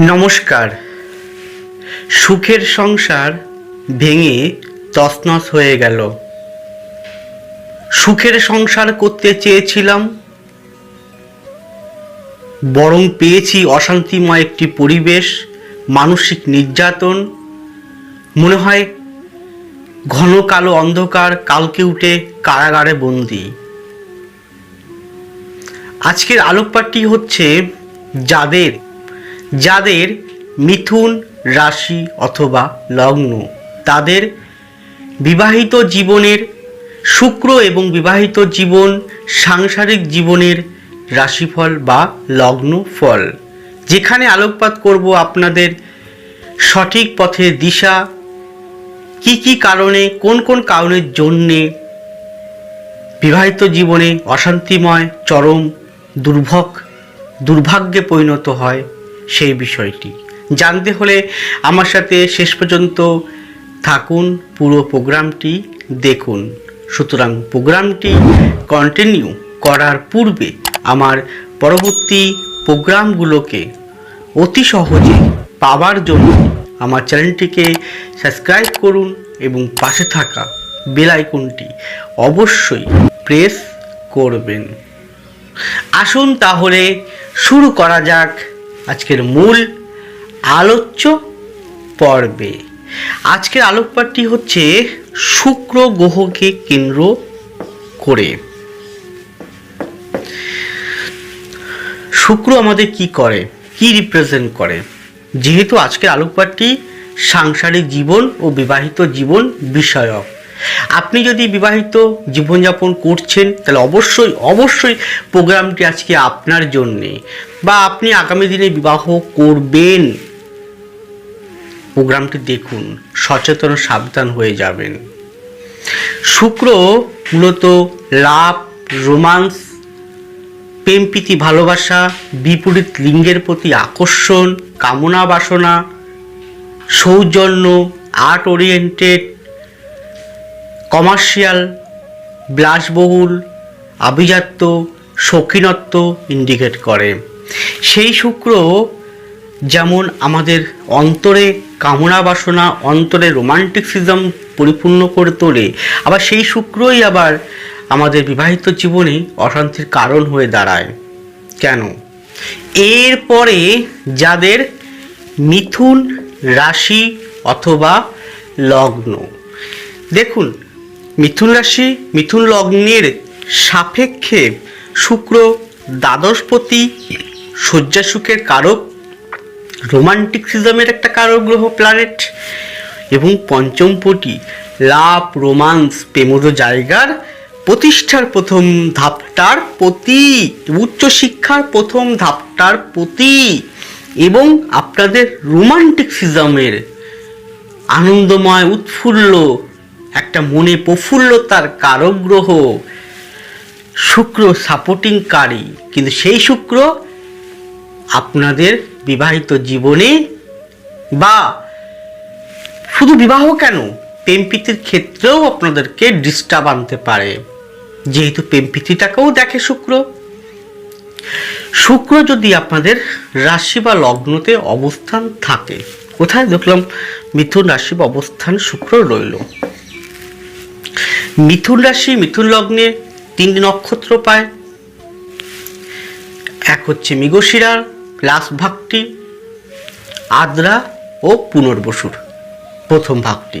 নমস্কার। সুখের সংসার ভেঙে তছনছ হয়ে গেল। সুখের সংসার করতে চেয়েছিলাম, বরং পেয়েছি অশান্তিময় একটি পরিবেশ, মানসিক নির্যাতন। মনে হয় ঘন কালো অন্ধকার কালকে উঠে কারাগারে বন্দি। আজকের আলোকপাতটি হচ্ছে যাদের যাদের মিথুন রাশি অথবা লগ্ন, তাদের বিবাহিত জীবনের শুক্র এবং বিবাহিত জীবন সাংসারিক জীবনের রাশিফল বা লগ্ন ফল। যেখানে আলোকপাত করব আপনাদের সঠিক পথের দিশা, কি কি কারণে, কোন কোন কারণের জন্যে বিবাহিত জীবনে অশান্তিময়, চরম, দুর্ভোগ, দুর্ভাগ্যে পরিণত হয় সেই বিষয়টি। জানতে হলে আমার সাথে শেষ পর্যন্ত থাকুন, পুরো প্রোগ্রামটি দেখুন। সুতরাং প্রোগ্রামটি কন্টিনিউ করার পূর্বে আমার পরবর্তী প্রোগ্রামগুলোকে অতি সহজে পাওয়ার জন্য আমার চ্যানেলটিকে সাবস্ক্রাইব করুন এবং পাশে থাকা বেল আইকনটি অবশ্যই প্রেস করবেন। আসুন তাহলে শুরু করা যাক আজকের মূল আলোচ্য পর্বে। আজকের আলোকপাতটি হচ্ছে শুক্র গ্রহকে কেন্দ্র করে। শুক্র আমাদের কি করে? কি রিপ্রেজেন্ট করে? যেহেতু আজকের আলোকপাতটি সাংসারিক জীবন ও বিবাহিত জীবন বিষয়ক। আপনি যদি বিবাহিত জীবনযাপন করছেন, তাহলে অবশ্যই অবশ্যই প্রোগ্রামটি আজকে আপনার জন্যে। বা আপনি আগামী দিনে বিবাহ করবেন। প্রোগ্রামটি দেখুন, সচেতন সাবধান হয়ে যাবেন। শুক্র মূলত লাভ, রোমান্স প্রেমপ্রীতি ভালোবাসা, বিপরীত লিঙ্গের প্রতি আকর্ষণ, কামনা বাসনা, সৌজন্য আর্ট ওরিয়েন্টেড কমার্শিয়াল, বিলাসবহুল, আভিজাত্য, শৌখিনত্ব ইন্ডিকেট করে। সেই শুক্র যেমন আমাদের অন্তরে কামনা বাসনা, অন্তরে রোমান্টিকসিজম পরিপূর্ণ করে তোলে, আবার সেই শুক্রই আবার আমাদের বিবাহিত জীবনে অশান্তির কারণ হয়ে দাঁড়ায়। কেন? এরপরে যাদের মিথুন রাশি অথবা লগ্ন। দেখুন মিথুন রাশি, মিথুন লগ্নের সাপেক্ষে শুক্র দ্বাদশপতি শয্যা সুখের কারক রোমান্টিকসিজমের একটা কারক গ্রহ প্ল্যানেট এবং পঞ্চমপটি লাভ, রোমান্স প্রেমজ জায়গার প্রতিষ্ঠার প্রথম ধাপটার প্রতি উচ্চশিক্ষার প্রথম ধাপটার প্রতি এবং আপনাদের রোমান্টিকসিজমের আনন্দময়, উৎফুল্ল একটা মনে প্রফুল্লতার কারক গ্রহ শুক্র সাপোর্টিংকারী কিন্তু সেই শুক্র আপনাদের বিবাহিত জীবনে বা শুধু বিবাহ কেন? প্রেমপ্রীতির ক্ষেত্রেও আপনাদেরকে ডিস্টার্ব আনতে পারে। যেহেতু প্রেমপ্রীতিটাকেও দেখে শুক্র। শুক্র যদি আপনাদের রাশি বা লগ্নতে অবস্থান থাকে, কোথায় দেখলাম মিথুন রাশি বা অবস্থান শুক্র রইল? মিথুন রাশি, মিথুন লগ্নে তিনটি নক্ষত্র পায়। এক হচ্ছে মৃগশিরার লাস্ট ভাগটি আদ্রা ও পুনর্বসুর, প্রথম ভাগটি।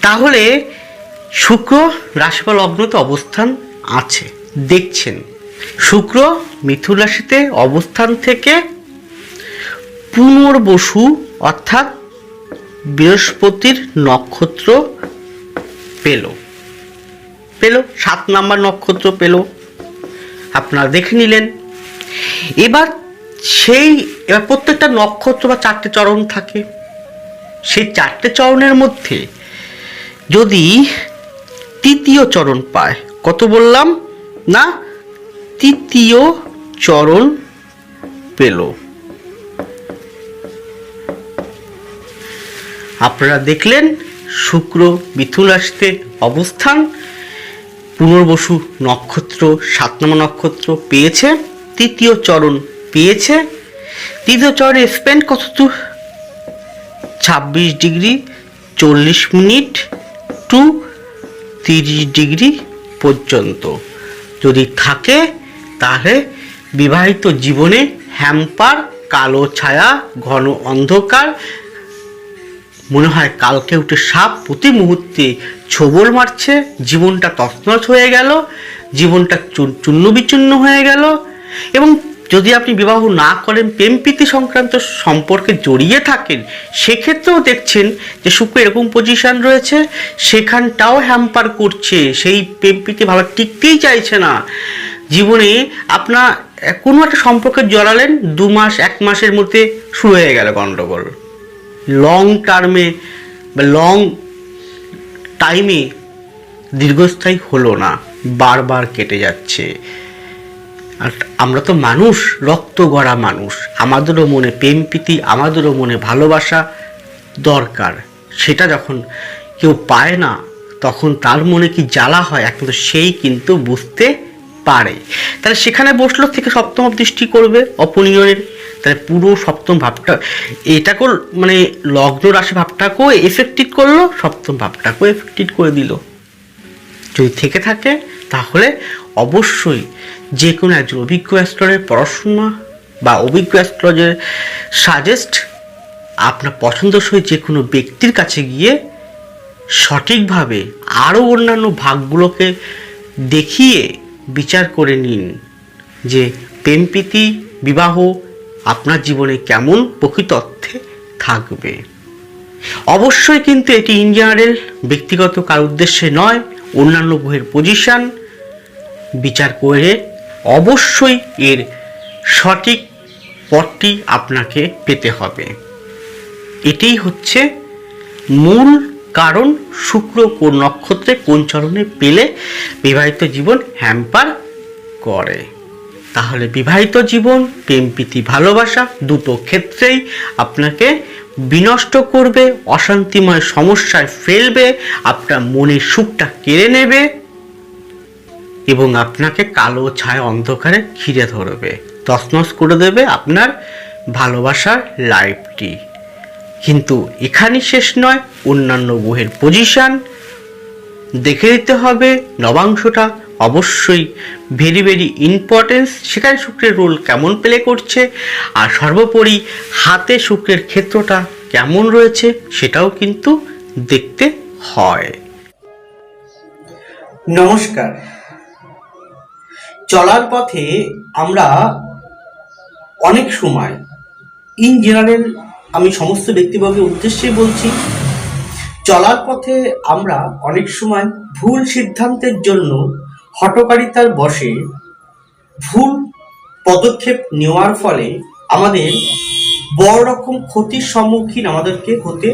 তাহলে শুক্র রাশি বা লগ্নতে অবস্থান আছে, দেখছেন। শুক্র মিথুন রাশিতে অবস্থান থেকে পুনর্বসু, অর্থাৎ বৃহস্পতির নক্ষত্র পেল। পেল, সাত নাম্বার নক্ষত্র পেল। আপনারা দেখে নিলেন। এবার সেই, এবার প্রত্যেকটা নক্ষত্র বা চারটে চরণ থাকে। সেই চারটে চরণের মধ্যে যদি তৃতীয় চরণ পায়, কত বললাম? না, তৃতীয় চরণ পেল। আপনারা দেখলেন শুক্র মিথুন রাশিতে অবস্থান। পুনর্বসু নক্ষত্র সাত নম্বর নক্ষত্র পেয়েছে, তৃতীয় চরণ পেয়েছে। তৃতীয় চরে স্পেন্ড কত দূর ছাব্বিশ ডিগ্রি, চল্লিশ মিনিট টু তিরিশ ডিগ্রি পর্যন্ত। যদি থাকে, তাহলে বিবাহিত জীবনে হ্যাম্পার, কালো ছায়া, ঘন অন্ধকার মনে হয় কালকে উঠে সাপ প্রতি মুহূর্তে ছোবল মারছে, জীবনটা তছনছ হয়ে গেল, জীবনটা চূ- চূর্ণ বিচূর্ণ হয়ে গেল। এবং যদি আপনি বিবাহ না করেন, প্রেম প্রীতি সংক্রান্ত সম্পর্কে জড়িয়ে থাকেন, সেক্ষেত্রেও দেখছেন যে শুক্র এরকম পজিশন রয়েছে, সেখানটাও হ্যাম্পার করছে, সেই প্রেম প্রীতি ভালো টিকতেই চাইছে না। জীবনে আপনার কোনো একটা সম্পর্কে জড়ালেন, দু মাস, এক মাসের মধ্যে শুরু হয়ে গেল গণ্ডগোল লং টার্মে বা লং টাইমে দীর্ঘস্থায়ী হলো না, বারবার কেটে যাচ্ছে। আর আমরা তো মানুষ, রক্ত গড়া মানুষ। আমাদেরও মনে প্রেম প্রীতি, আমাদেরও মনে ভালোবাসা দরকার। সেটা যখন কেউ পায় না, তখন তার মনে কি জ্বালা হয়, একমাত্র সেই কিন্তু বুঝতে পারে। তাহলে সেখানে বসল থেকে সপ্তম দৃষ্টি করবে, অপনীয়নের তাহলে পুরো সপ্তম ভাবটা এটাকেও মানে লগ্ন রাশি ভাবটাকেও এফেক্টেড করল, সপ্তম ভাবটাকেও এফেক্টেড করে দিল। যদি থেকে থাকে, তাহলে অবশ্যই যে কোনো একজন অভিজ্ঞ অ্যাস্ট্রোলজের পড়াশোনা বা অভিজ্ঞ অ্যাস্ট্রোলজের সাজেস্ট আপনার পছন্দসই যে কোনো ব্যক্তির কাছে গিয়ে সঠিকভাবে আরও অন্যান্য ভাগগুলোকে দেখিয়ে বিচার করে নিন যে প্রেমপ্রীতি, বিবাহ আপনার জীবনে কেমন প্রকৃত অর্থে থাকবে? অবশ্যই কিন্তু এটি ইন জেনারেল ব্যক্তিগত কার উদ্দেশ্যে নয়, অন্যান্য গ্রহের পজিশন বিচার করে অবশ্যই এর সঠিক পথটি আপনাকে পেতে হবে। এটাই হচ্ছে মূল কারণ শুক্র কোন নক্ষত্রে কোন চরণে পেলে বিবাহিত জীবন হ্যাম্পার করে। তাহলে বিবাহিত জীবন, প্রেম, প্রীতি, ভালোবাসা দুটো ক্ষেত্রেই আপনাকে বিনষ্ট করবে, অশান্তিময় সমস্যায় ফেলবে, আপনার মনের সুখটা কেড়ে নেবে এবং আপনাকে কালো ছায়া অন্ধকারে ঘিরে ধরবে। তছনছ করে দেবে আপনার ভালোবাসার লাইফটি। কিন্তু এখানেই শেষ নয়, অন্যান্য গ্রহের পজিশন দেখে দিতে হবে নবাংশটা অবশ্যই ভেরি ভেরি ইম্পর্টেন্স সেখানে শুক্রের রোল কেমন প্লে করছে? আর সর্বোপরি হাতে শুক্রের ক্ষেত্রটা কেমন রয়েছে সেটাও কিন্তু দেখতে হয়। নমস্কার। চলার পথে আমরা অনেক সময় ইন জেনারেল আমি সমস্ত ব্যক্তিবর্গের উদ্দেশ্যে বলছি, চলার পথে আমরা অনেক সময় ভুল সিদ্ধান্তের জন্য হটকারিতার বসে ভুল পদক্ষেপ নেওয়ার ফলে আমাদের বড় রকম ক্ষতির সম্মুখীন আমাদেরকে হতে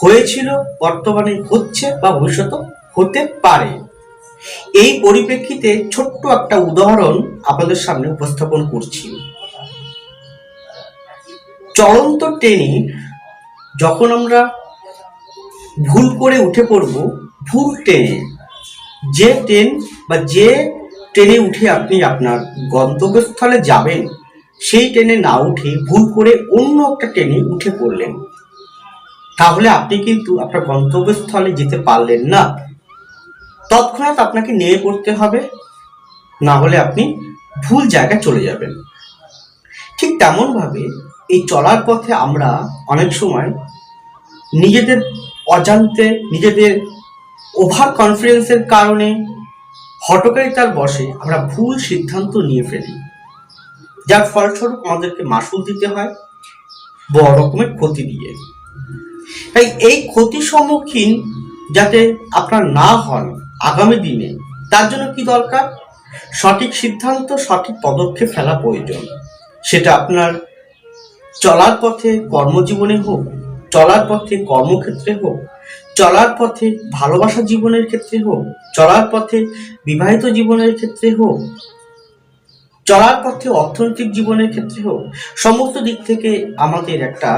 হয়েছিল, বর্তমানে হচ্ছে বা ভবিষ্যতে হতে পারে। এই পরিপ্রেক্ষিতে ছোট্ট একটা উদাহরণ আপনাদের সামনে উপস্থাপন করছি। চলন্ত ট্রেনে যখন আমরা ভুল করে উঠে পড়ব, ভুল ট্রেনে যে ট্রেন বা যে ট্রেনে উঠে আপনি আপনার গন্তব্যস্থলে যাবেন, সেই ট্রেনে না উঠে ভুল করে অন্য একটা ট্রেনে উঠে পড়লেন। তাহলে আপনি কিন্তু আপনার গন্তব্যস্থলে যেতে পারলেন না। তৎক্ষণাৎ আপনাকে নিয়ে পড়তে হবে, না হলে আপনি ভুল জায়গায় চলে যাবেন। ঠিক তেমনভাবে এই চলার পথে আমরা অনেক সময় নিজেদের অজান্তে, নিজেদের ওভার কনফিডেন্সের কারণে হটকারিতার বসে আমরা ভুল সিদ্ধান্ত নিয়ে ফেলি। যার ফলস্বরূপ আমাদেরকে মাসুল দিতে হয়, বড় রকমের ক্ষতি দিয়ে। তাই এই ক্ষতির সম্মুখীন যাতে আপনার না হন আগামী দিনে, তার জন্য কি দরকার? সঠিক সিদ্ধান্ত, সঠিক পদক্ষেপ ফেলা প্রয়োজন। সেটা আপনার চলার পথে কর্মজীবনে হোক, চলার পথে কর্মক্ষেত্রে হোক চলার পথে ভালোবাসা জীবনের ক্ষেত্রে হোক, চলার পথে বিবাহিত জীবনের ক্ষেত্রে হোক, চলার পথে অর্থনৈতিক জীবনের ক্ষেত্রে হোক, সমস্ত দিক থেকে আমাদের একটা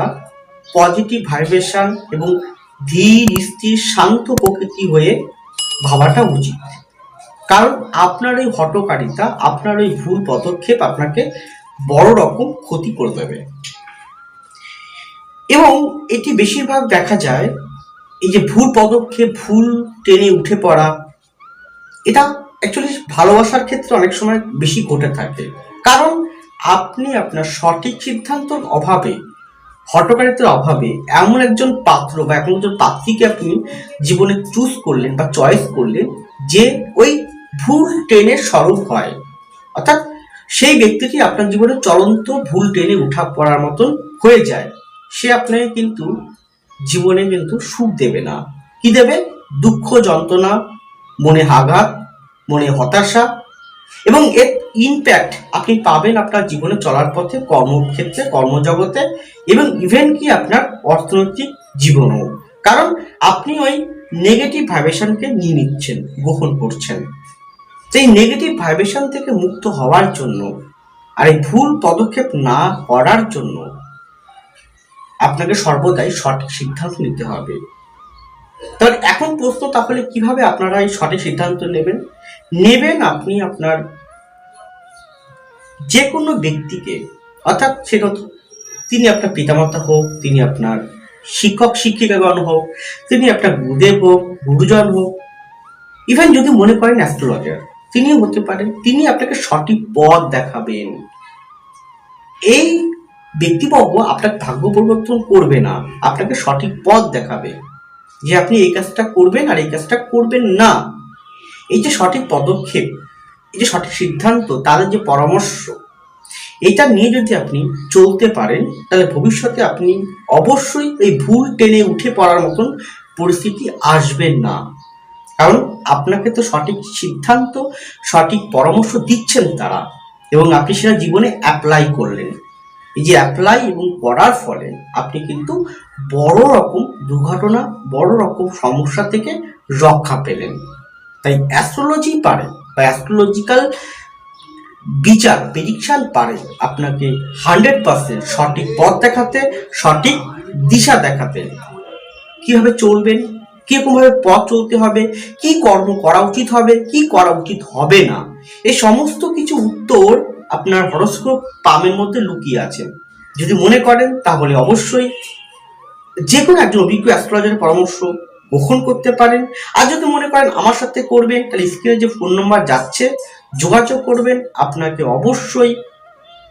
পজিটিভ ভাইব্রেশন এবং ধীর, স্থির, শান্ত প্রকৃতি হয়ে ভাবাটা উচিত। কারণ আপনার এই হটকারিতা আপনার ওই ভুল পদক্ষেপ আপনাকে বড় রকম ক্ষতি করে দেবে। এবং এটি বেশিরভাগ দেখা যায় এই যে ভুল পদক্ষেপ, ভুল টেনে উঠে পড়া, এটা অ্যাকচুয়ালি ভালোবাসার ক্ষেত্রে অনেক সময় বেশি ঘটে থাকে। কারণ আপনি আপনার সঠিক সিদ্ধান্তর অভাবে হটকারিতার অভাবে এমন একজন পাত্র বা এমন একজন পাত্রীকে আপনি জীবনে চুজ করলেন বা চয়েস করলেন যে ওই ভুল ট্রেনের স্বরূপ হয়। অর্থাৎ সেই ব্যক্তিটি আপনার জীবনে চলন্ত ভুল ট্রেনে উঠা পড়ার মতন হয়ে যায়। সে আপনাকে কিন্তু জীবনে কিন্তু সুখ দেবে না। কি দেবে? দুঃখ, যন্ত্রণা, মনে আঘাত, মনে হতাশা এবং এর ইম্প্যাক্ট আপনি পাবেন আপনার জীবনে চলার পথে, কর্মক্ষেত্রে, কর্মজগতে এবং ইভেন কি আপনার অর্থনৈতিক জীবনেও। কারণ আপনি ওই নেগেটিভ ভাইব্রেশনকে নিয়ে নিচ্ছেন, গ্রহণ করছেন। সেই নেগেটিভ ভাইব্রেশন থেকে মুক্ত হওয়ার জন্য আর এই ভুল পদক্ষেপ না করার জন্য আপনাকে সর্বদাই সঠিক সিদ্ধান্ত নিতে হবে। তাহলে এখন প্রশ্ন তাহলে কীভাবে আপনারা এই সঠিক সিদ্ধান্ত নেবেন? নেবেন আপনি আপনার যে কোনো ব্যক্তিকে, অর্থাৎ সেটা তিনি আপনার পিতামাতা হোক, তিনি আপনার শিক্ষক, শিক্ষিকাগণ হোক, তিনি আপনার গুরুদেব হোক, গুরুজন হোক ইভেন যদি মনে করেন অ্যাস্ট্রোলজার তিনিও হতে পারেন, তিনি আপনাকে সঠিক পথ দেখাবেন। এই ব্যক্তিবর্গ আপনার ভাগ্য পরিবর্তন করবে না, আপনাকে সঠিক পথ দেখাবে যে আপনি এই কাজটা করবেন আর এই কাজটা করবেন না। এই যে সঠিক পদক্ষেপ, এই যে সঠিক সিদ্ধান্ত, তাদের যে পরামর্শ, এটা নিয়ে যদি আপনি চলতে পারেন, তাহলে ভবিষ্যতে আপনি অবশ্যই এই ভুল টেনে উঠে পড়ার মতন পরিস্থিতি আসবেন না। কারণ আপনাকে তো সঠিক সিদ্ধান্ত, সঠিক পরামর্শ দিচ্ছেন তারা এবং আপনি সেটা জীবনে অ্যাপ্লাই করলেন। এই যে অ্যাপ্লাই এবং করার ফলে আপনি কিন্তু বড় রকম দুর্ঘটনা, বড় রকম সমস্যা থেকে রক্ষা পেলেন। তাই অ্যাস্ট্রোলজি পারে বা অ্যাস্ট্রোলজিক্যাল বিচার প্রেডিকশন পারে আপনাকে হান্ড্রেড পার্সেন্ট সঠিক পথ দেখাতে, সঠিক দিশা দেখাতে। কীভাবে চলবেন? কীরকমভাবে পথ চলতে হবে? কি কর্ম করা উচিত হবে? কি করা উচিত হবে না? এই সমস্ত কিছু উত্তর আপনার হরস্কোপ পামের মধ্যে লুকিয়ে আছে। যদি মনে করেন, তাহলে অবশ্যই যে কোনো একজন অভিজ্ঞ অ্যাস্ট্রোলজারের পরামর্শ গ্রহণ করতে পারেন। আর যদি মনে করেন আমার সাথে করবেন, তাহলে স্ক্রিনে যে ফোন নম্বর যাচ্ছে, যোগাযোগ করবেন। আপনাকে অবশ্যই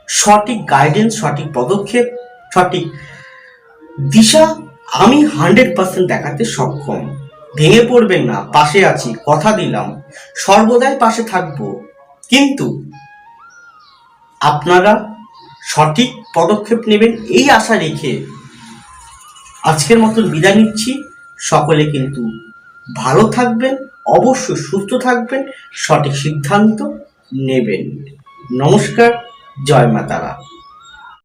সঠিক গাইডেন্স সঠিক পদক্ষেপ, সঠিক দিশা আমি হান্ড্রেড পার্সেন্ট দেখাতে সক্ষম। ভেঙে পড়বেন না, পাশে আছি, কথা দিলাম। সর্বদাই পাশে থাকব। কিন্তু আপনারা সঠিক পদক্ষেপ নেবেন এই আশা রেখে আজকের মতন বিদায় নিচ্ছি। সকলে কিন্তু ভালো থাকবেন, অবশ্যই সুস্থ থাকবেন, সঠিক সিদ্ধান্ত নেবেন। নমস্কার, জয় মা তারা